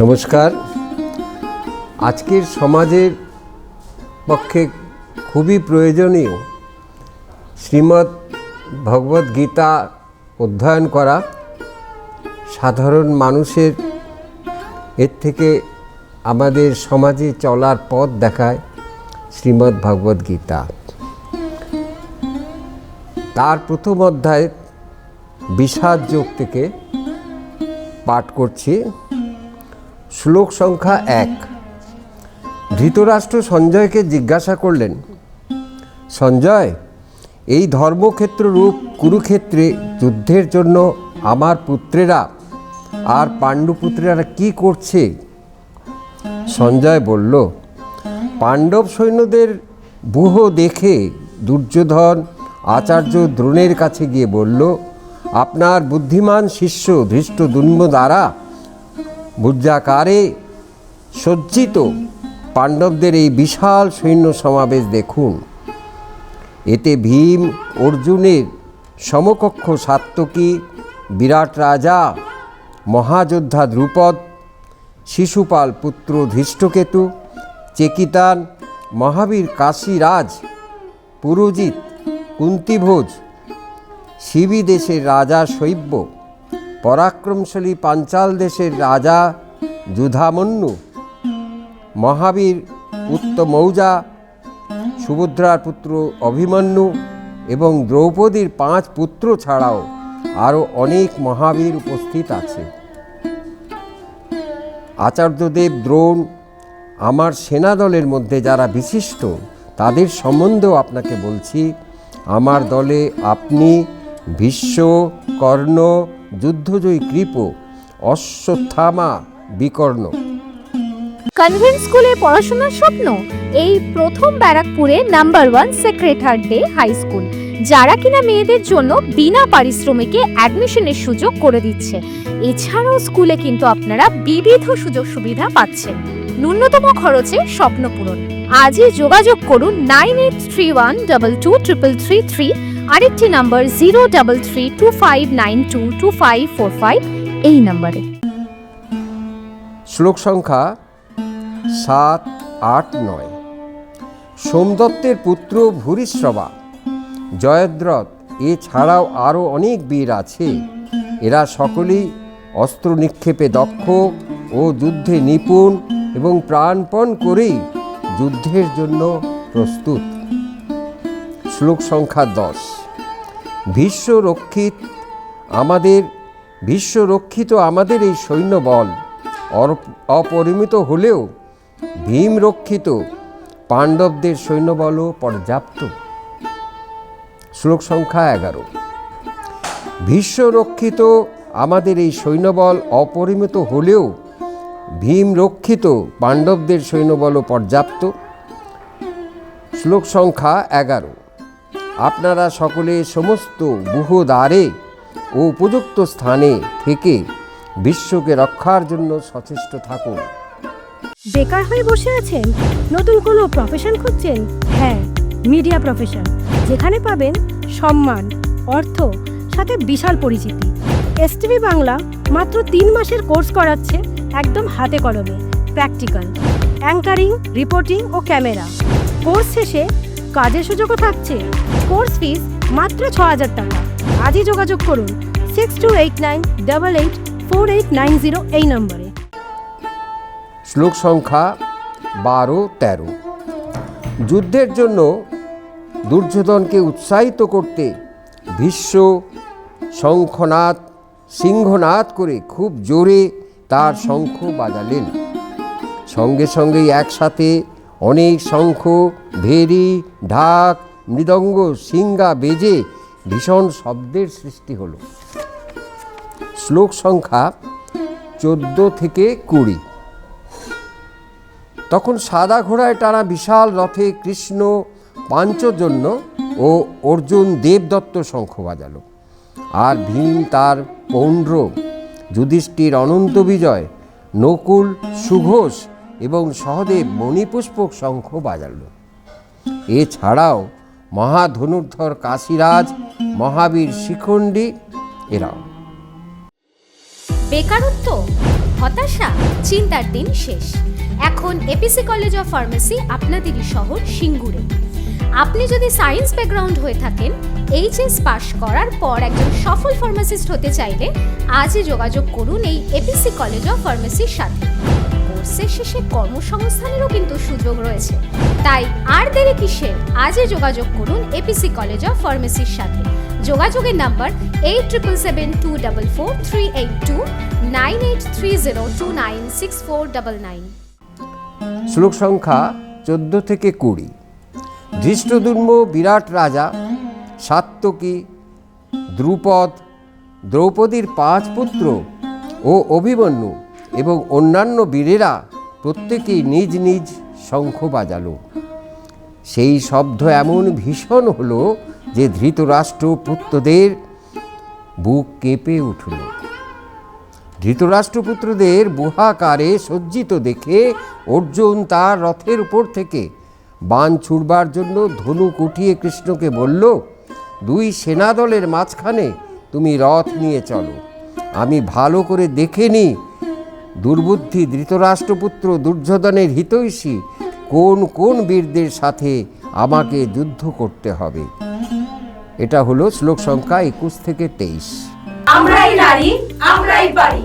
নমস্কার। আজকের সমাজের পক্ষে খুবই প্রয়োজনীয় শ্রীমদ্ ভগবদ গীতা অধ্যয়ন করা। সাধারণ মানুষের এর থেকে আমাদের সমাজে চলার পথ দেখায় শ্রীমদ্ ভগবদ গীতা। তার প্রথম অধ্যায় বিষাদ যোগ থেকে পাঠ করছি। শ্লোক সংখ্যা এক। ধৃতরাষ্ট্র সঞ্জয়কে জিজ্ঞাসা করলেন, সঞ্জয়, এই ধর্মক্ষেত্র রূপ কুরুক্ষেত্রে যুদ্ধের জন্য আমার পুত্রেরা আর পাণ্ডুপুত্রেরা কি করছে? সঞ্জয় বলল, পাণ্ডব সৈন্যদের বুহ দেখে দুর্যোধন আচার্য দ্রোণের কাছে গিয়ে বলল, আপনার বুদ্ধিমান শিষ্য ধৃষ্ট দুন্ম দ্বারা বুর্জাকারে সজ্জিত পাণ্ডবদের এই বিশাল সৈন্য সমাবেশ দেখুন। এতে ভীম অর্জুনের সমকক্ষ সাত্তকী বিরাট রাজা, মহাযোদ্ধা দ্রুপদ, শিশুপাল পুত্র ধৃষ্টকেতু, চেকিতান, মহাবীর কাশীরাজ, পুরোজিৎ, কুন্তিভোজ, শিবি দেশের রাজা শৈব্য পরাক্রমশালী পাঞ্চাল দেশের রাজা যুধামন্যু, মহাবীর উত্তমৌজা, সুভদ্রার পুত্র অভিমন্যু এবং দ্রৌপদীর পাঁচ পুত্র ছাড়াও আরও অনেক মহাবীর উপস্থিত আছে। আচার্যদেব দ্রোণ, আমার সেনাদলের মধ্যে যারা বিশিষ্ট, তাদের সম্বন্ধেও আপনাকে বলছি, আমার দলে আপনি ভীষ্ম কর্ণ, যুদ্ধজয়ী কৃপ, অশ্বত্থামা, বিকর্ণ। কনভেন্ট স্কুলে পড়াশোনার স্বপ্ন? এই প্রথম ব্যারাকপুরে নাম্বার ওয়ান সেক্রেটার ডে হাই স্কুল, যারা কিনা মেয়েদের জন্য বিনা পারিশ্রমিকে অ্যাডমিশনের সুযোগ করে দিচ্ছে। এছাড়াও স্কুলে কিন্তু আপনারা বিবিধ সুযোগ সুবিধা পাচ্ছেন। ন্যূনতম খরচে স্বপ্ন পূরণ। আজই যোগাযোগ করুন nine eight three one double two triple three three আরেকটি number zero double three two five nine two two five four five এই নাম্বারে। শ্লোক সংখ্যা সাত, আট, নয়। সোমদত্তের পুত্র ভূরিশ্রবা, জয়দ্রথ, এছাড়াও আরও অনেক বীর আছে। এরা সকলেই অস্ত্র নিক্ষেপে দক্ষ ও যুদ্ধে নিপুণ এবং প্রাণপণ করেই যুদ্ধের জন্য প্রস্তুত। শ্লোক সংখ্যা দশ। ভীষ্ম রক্ষিত আমাদের ভীষ্ম রক্ষিত আমাদের এই সৈন্যবল অপরিমিত হলেও ভীম রক্ষিত পাণ্ডবদের সৈন্যবলও পর্যাপ্ত। শ্লোক সংখ্যা এগারো। ভীষ্ম রক্ষিত আমাদের এই সৈন্যবল অপরিমিত হলেও ভীম রক্ষিত পাণ্ডবদের সৈন্যবলও পর্যাপ্ত। শ্লোক সংখ্যা এগারো। আপনারা সকলে সমস্ত বুহদ্বারে ও উপযুক্ত স্থানে থেকে বিশ্বকে রক্ষার জন্য সচেষ্ট থাকুন। বেকার হয়ে বসে আছেন? নতুন কোনো প্রফেশন খুঁজছেন? হ্যাঁ মিডিয়া প্রফেশন যেখানে পাবেন সম্মান, অর্থ, সাথে বিশাল পরিচিতি। এসটিভি বাংলা মাত্র তিন মাসের কোর্স করাচ্ছে একদম হাতে কলমে। প্র্যাকটিক্যাল অ্যাঙ্কারিং রিপোর্টিং ও ক্যামেরা কোর্স শেষে কাজের সুযোগও থাকছে। কোর্স ফিস মাত্র ছ হাজার টাকা। আজই যোগাযোগ করুন six two eight nine double eight four eight nine zero এই নম্বরে। শ্লোক সংখ্যা বারো, তেরো। যুদ্ধের জন্য দুর্যোধনকে উৎসাহিত করতে ভীষ্ম শঙ্খনাথ সিংহনাথ করে খুব জোরে তার শঙ্খ বাজালেন। সঙ্গে সঙ্গেই একসাথে অনেক শঙ্খ, ভেরি, ঢাক, মৃদঙ্গ, সিঙ্গা বেজে ভীষণ শব্দের সৃষ্টি হলো। শ্লোক সংখ্যা চোদ্দ থেকে কুড়ি। তখন সাদা ঘোড়ায় টানা বিশাল রথে কৃষ্ণ পাঞ্চজন্য ও অর্জুন দেবদত্ত শঙ্খ বাজালো। আর ভীম তার পৌণ্ড্র যুধিষ্ঠির অনন্ত বিজয়, নকুল, সুঘোষ এবং সহদেব মণিপুষ্পক শঙ্খ বাজালো। এছাড়াও মহাধনুর্ধর কাশীরাজ, মহাবীর শিখণ্ডী এরাও। বেকারত্ব, হতাশা, চিন্তার দিন শেষ। এখন এপিসি কলেজ অফ ফার্মেসি আপনাদেরই শহর সিঙ্গুরে। আপনি যদি সায়েন্স ব্যাকগ্রাউন্ড হয়ে থাকেন, এইচএস পাশ করার পর একজন সফল ফার্মাসিস্ট হতে চাইলে আজই যোগাযোগ করুন এই এপিসি কলেজ অফ ফার্মেসির সাথে। কোর্সের শেষে কর্মসংস্থানেরও কিন্তু সুযোগ রয়েছে। তাই আর দেরি কিসের আজই যোগাযোগ করুন এপিসি কলেজ অফ ফার্মেসির সাথে। যোগাযোগের number eight triple seven two double four three eight two nine eight three zero two nine six four double nine. শ্লোক সংখ্যা চোদ্দ থেকে কুড়ি। ধৃষ্টদুর্ম বিরাট রাজা সাত্যকী দ্রুপদ, দ্রৌপদীর পাঁচ পুত্র ও অভিমন্যু এবং অন্যান্য বীরেরা প্রত্যেকেই নিজ নিজ শঙ্খ বাজালো। সেই শব্দ এমন ভীষণ হলো যে ধৃতরাষ্ট্র পুত্রদের বুক কেঁপে উঠল। ধৃতরাষ্ট্রপুত্রদের বুহাকারে সজ্জিত দেখে অর্জুন তার রথের উপর থেকে বান ছুড়বার জন্য ধনুক উঠিয়ে কৃষ্ণকে বলল, দুই সেনাদলের মাঝখানে তুমি রথ নিয়ে চলো। আমি ভালো করে দেখে নি দুর্বুদ্ধি ধৃতরাষ্ট্রপুত্র দুর্যোধনের হিতৈষী কোন কোন বীরদের সাথে আমাকে যুদ্ধ করতে হবে? এটা হলো শ্লোক সংখ্যা একুশ থেকে তেইশ। আমরাই নারী আমরাই পারি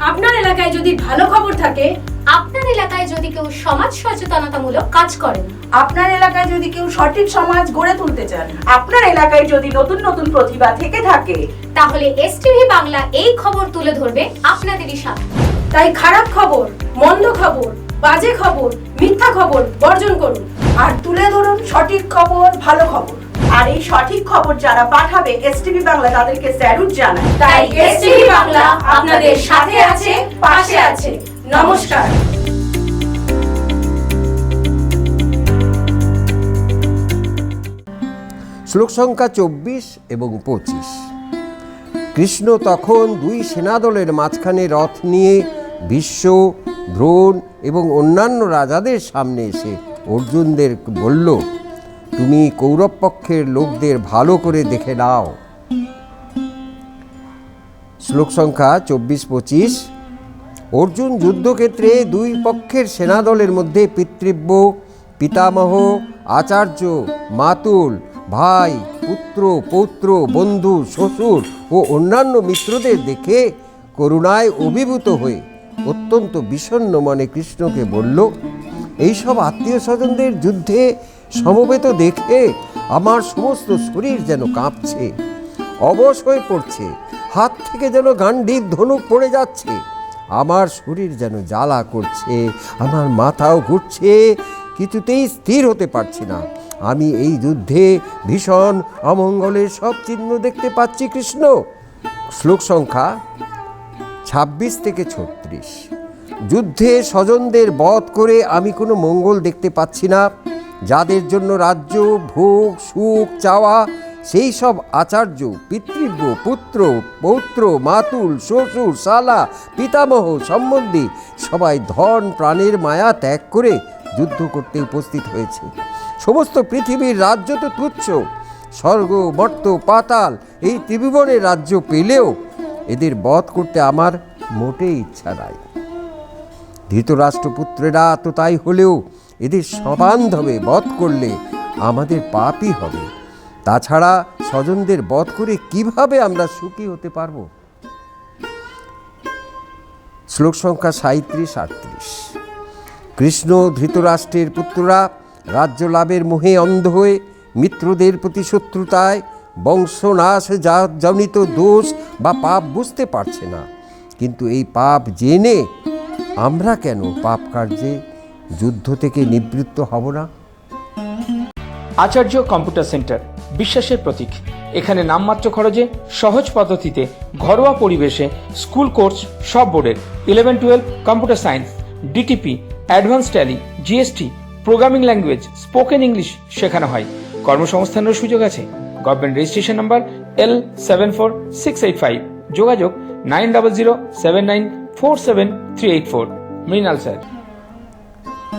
আপনার এলাকায় যদি ভালো খবর থাকে আপনার এলাকায় যদি কেউ সমাজ সচেতনতামূলক কাজ করেন আপনার এলাকায় যদি কেউ সঠিক সমাজ গড়ে তুলতে চান আপনার এলাকায় যদি নতুন নতুন প্রতিভা থেকে থাকে তাহলে এসটিভি বাংলা এই খবর তুলে ধরবে আপনাদেরই সাথে তাই খারাপ খবর, মন্দ খবর, বাজে খবর, মিথ্যা খবর বর্জন করুন। আর তুলে ধরুন সঠিক খবর, ভালো খবর। আর এই সঠিক খবর যারা পাঠাবে এসটিভি বাংলা তাদেরকে স্যালুট জানায়। তাই এসটিভি বাংলা আপনাদের সাথে আছে, পাশে আছে। নমস্কার। শ্লোক সংখ্যা চব্বিশ এবং পঁচিশ। কৃষ্ণ তখন দুই সেনাদলের মাঝখানে রথ নিয়ে বিশ্ব, দ্রোণ এবং অন্যান্য রাজাদের সামনে এসে অর্জুনদের বলল, তুমি কৌরব পক্ষের লোকদের ভালো করে দেখে নাও। শ্লোক সংখ্যা চব্বিশ পঁচিশ। অর্জুন যুদ্ধক্ষেত্রে দুই পক্ষের সেনাদলের মধ্যে পিতৃব্য, পিতামহ, আচার্য, মাতুল, ভাই, পুত্র, পৌত্র, বন্ধু, শ্বশুর ও অন্যান্য মিত্রদের দেখে করুণায় অভিভূত হয়ে অত্যন্ত বিষণ্ণ মনে কৃষ্ণকে বলল, এইসব আত্মীয় স্বজনদের যুদ্ধে সমবেত দেখে আমার সমস্ত শরীর যেন কাঁপছে, অবশ হয়ে পড়ছে, হাত থেকে যেন গান্ডীর ধনুক পড়ে যাচ্ছে, আমার শরীর যেন জ্বালা করছে, আমার মাথাও ঘুরছে, কিছুতেই স্থির হতে পারছি না। আমি এই যুদ্ধে ভীষণ অমঙ্গলের সব চিহ্ন দেখতে পাচ্ছি কৃষ্ণ। শ্লোক সংখ্যা ছাব্বিশ থেকে ছত্রিশ। যুদ্ধে স্বজনদের বধ করে আমি কোনো মঙ্গল দেখতে পাচ্ছি না। যাদের জন্য রাজ্য, ভোগ, সুখ, চাওয়া, সেই সব আচার্য, পিতৃব্য, পুত্র, পৌত্র, মাতুল, শ্বশুর, শালা, পিতামহ সম্বন্ধী সবাই ধন, প্রাণের মায়া ত্যাগ করে যুদ্ধ করতে উপস্থিত হয়েছে। সমস্ত পৃথিবীর রাজ্য তো তুচ্ছ। স্বর্গ, মর্ত, পাতাল এই ত্রিভুবনের রাজ্য পেলেও এদের বধ করতে আমার মোটেই ইচ্ছা নাই। ধৃতরাষ্ট্রপুত্রেরা তো তাই হলেও এদের সবান্ধবে বধ করলে আমাদের পাপই হবে। তাছাড়া স্বজনদের বধ করে কীভাবে আমরা সুখী হতে পারব? শ্লোক সংখ্যা সাঁত্রিশ আটত্রিশ। কৃষ্ণ ধৃতরাষ্ট্রের পুত্ররা রাজ্য লাভের মোহে অন্ধ হয়ে মিত্রদের প্রতি শত্রুতায় বংশনাশ যা জনিত দোষ বা পাপ বুঝতে পারছে না। কিন্তু এই পাপ জেনে আমরা কেন পাপ কার্যে যুদ্ধ থেকে নিবৃত্ত হব না? আচার্য কম্পিউটার সেন্টার, বিশ্বাসের প্রতীক। এখানে নামমাত্র খরচে, সহজ পদ্ধতিতে, ঘরোয়া পরিবেশে, স্কুল কোর্স, সব বোর্ডের। Eleven, twelve, computer science, DTP advance tally, GST, programming language, spoken English শেখানো হয়। কর্মসংস্থানের সুযোগ আছে। Government registration number L seven four six eight five যোগাযোগ nine double zero seven nine four seven three eight four Mrinal sir.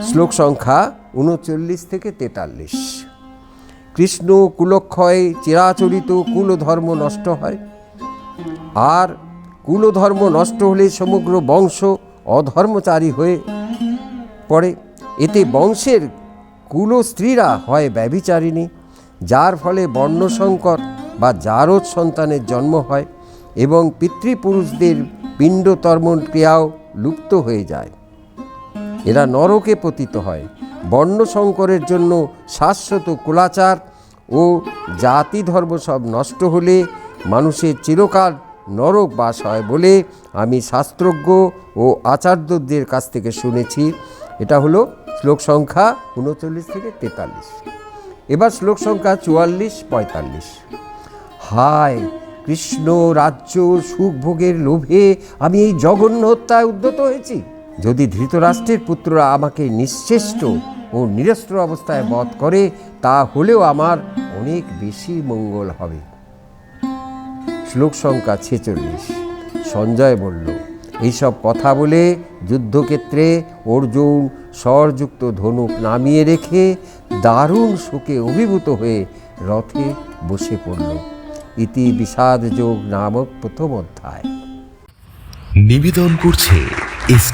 শ্লোক সংখ্যা উনচল্লিশ থেকে তেতাল্লিশ। কৃষ্ণ কুলক্ষয় চিরাচরিত কুলধর্ম নষ্ট হয়। আর কুলধর্ম নষ্ট হলে সমগ্র বংশ অধর্মচারী হয়ে পড়ে। এতে বংশের কুলস্ত্রীরা হয় ব্যভিচারিণী। যার ফলে বর্ণসংকর বা জারদ সন্তানের জন্ম হয় এবং পিতৃপুরুষদের পিণ্ডতর্মণ ক্রিয়াও লুপ্ত হয়ে যায়। এরা নরকে পতিত হয়। বর্ণসংকরের জন্য শাশ্বত কুলাচার ও জাতি ধর্ম সব নষ্ট হলে মানুষের চিরকাল নরক বাস হয় বলে আমি শাস্ত্রজ্ঞ ও আচার্যদের কাছ থেকে শুনেছি। এটা হলো শ্লোক সংখ্যা উনচল্লিশ থেকে তেতাল্লিশ। এবার শ্লোক সংখ্যা চুয়াল্লিশ, পঁয়তাল্লিশ। হায় কৃষ্ণ, রাজ্য সুখ ভোগের লোভে আমি এই জঘন্য হত্যায় উদ্যত হয়েছি। যদি ধৃতরাষ্ট্রের পুত্ররা আমাকে নিশ্চেষ্ট ও নিরস্ত্র অবস্থায় বধ করে তা হলেও আমার অনেক বেশি মঙ্গল হবে। শ্লোক সংখ্যা ছেচল্লিশ। সঞ্জয় বলল, এইসব কথা বলে যুদ্ধক্ষেত্রে অর্জুন স্বরযুক্ত ধনুক নামিয়ে রেখে দারুণ শোকে অভিভূত হয়ে রথে বসে পড়ল। ইতি বিষাদ যোগ নামক প্রথম অধ্যায়। নিবেদন করছে এস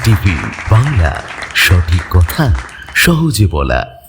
বাংলা। সঠিক কথা সহজে বলা।